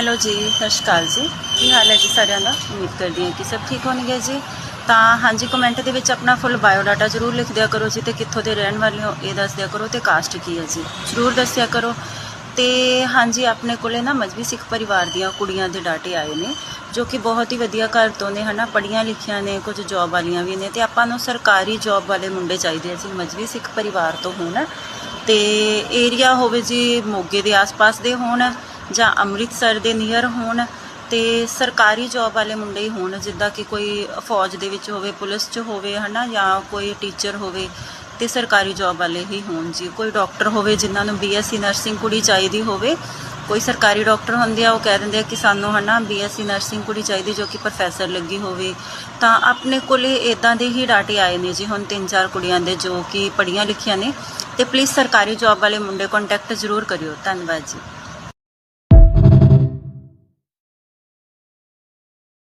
Hello ਜੀ, ਸਤਿ ਸ਼੍ਰੀ ਅਕਾਲ ਜੀ। ਕੀ ਹਾਲ ਹੈ ਜੀ ਸਾਰਿਆਂ ਦਾ? ਉਮੀਦ ਕਰਦੀ ਹਾਂ ਕਿ ਸਭ ਠੀਕ ਹੋਣਗੇ ਜੀ। ਤਾਂ ਹਾਂਜੀ ਕਮੈਂਟ ਦੇ ਵਿੱਚ ਆਪਣਾ ਫੁੱਲ ਬਾਇਓ ਡਾਟਾ ਜ਼ਰੂਰ ਲਿਖ ਦਿਆ ਕਰੋ ਜੀ ਤੇ ਕਿੱਥੋਂ ਦੇ ਰਹਿਣ ਵਾਲੇ ਹੋ, ਇਹ ਦੱਸ ਦਿਆ ਕਰੋ ਤੇ ਕਾਸਟ ਕੀ ਹੈ ਜੀ। ਜ਼ਰੂਰ ਦੱਸਿਆ ਕਰੋ। ਤੇ ਹਾਂਜੀ, ਆਪਣੇ ਕੋਲੇ ਨਾ ਮਜਬੀ ਸਿੱਖ ਪਰਿਵਾਰ ਦੀਆਂ ਕੁੜੀਆਂ ਦੇ ਡਾਟੇ ਆਏ ਨੇ, ਜੋ ਕਿ ਬਹੁਤ ਹੀ ਵਧੀਆ ਘਰ ਤੋਂ ਨੇ, ਹਨਾ? ਪੜ੍ਹੀਆਂ ਲਿਖੀਆਂ ਨੇ, ਕੁਝ ਜੌਬ ਵਾਲੀਆਂ ਵੀ ਨੇ ਤੇ ਆਪਾਂ ਨੂੰ ਸਰਕਾਰੀ ਜੌਬ ਵਾਲੇ ਮੁੰਡੇ ਚਾਹੀਦੇ ਆ ਜੀ, ਮਜਬੀ ਸਿੱਖ ਪਰਿਵਾਰ ਤੋਂ ਹੋਣ। ਤੇ ਏਰੀਆ ਹੋਵੇ ਜੀ ਮੋਗੇ ਦੇ ਆਸ-ਪਾਸ ਦੇ ਹੋਣ। ਜਾਂ ਅੰਮ੍ਰਿਤਸਰ ਦੇ ਨੀਅਰ ਹੋਣ ਤੇ ਸਰਕਾਰੀ ਜੌਬ ਵਾਲੇ ਮੁੰਡੇ ਹੀ ਹੋਣ, ਜਿੱਦਾਂ ਕਿ ਕੋਈ ਫੌਜ ਦੇ ਵਿੱਚ ਹੋਵੇ, ਪੁਲਿਸ 'ਚ ਹੋਵੇ, ਹਨਾ, ਜਾਂ ਕੋਈ ਟੀਚਰ ਹੋਵੇ, ਤੇ ਸਰਕਾਰੀ ਜੌਬ ਵਾਲੇ ਹੀ ਹੋਣ ਜੀ। ਕੋਈ ਡਾਕਟਰ ਹੋਵੇ ਜਿਨ੍ਹਾਂ ਨੂੰ ਬੀਐਸਸੀ ਨਰਸਿੰਗ ਕੁੜੀ ਚਾਹੀਦੀ ਹੋਵੇ, ਕੋਈ ਸਰਕਾਰੀ ਡਾਕਟਰ ਹੁੰਦੇ ਆ, ਉਹ ਕਹਿ ਦਿੰਦੇ ਆ ਕਿ ਸਾਨੂੰ, ਹਨਾ ਬੀਐਸਸੀ ਨਰਸਿੰਗ ਕੁੜੀ ਚਾਹੀਦੀ ਜੋ ਕਿ ਪ੍ਰੋਫੈਸਰ ਲੱਗੀ ਹੋਵੇ। ਤਾਂ ਆਪਣੇ ਕੋਲੇ ਇਦਾਂ ਦੇ ਹੀ ਡਾਟੇ ਆਏ ਨੇ ਜੀ, ਹੁਣ ਤਿੰਨ ਚਾਰ ਕੁੜੀਆਂ ਦੇ ਜੋ ਕਿ ਪੜ੍ਹੀਆਂ ਲਿਖੀਆਂ ਨੇ, ਤੇ ਪਲੀਜ਼ ਸਰਕਾਰੀ ਜੌਬ ਵਾਲੇ ਮੁੰਡੇ ਕੰਟੈਕਟ ਜ਼ਰੂਰ ਕਰਿਓ। ਧੰਨਵਾਦ ਜੀ।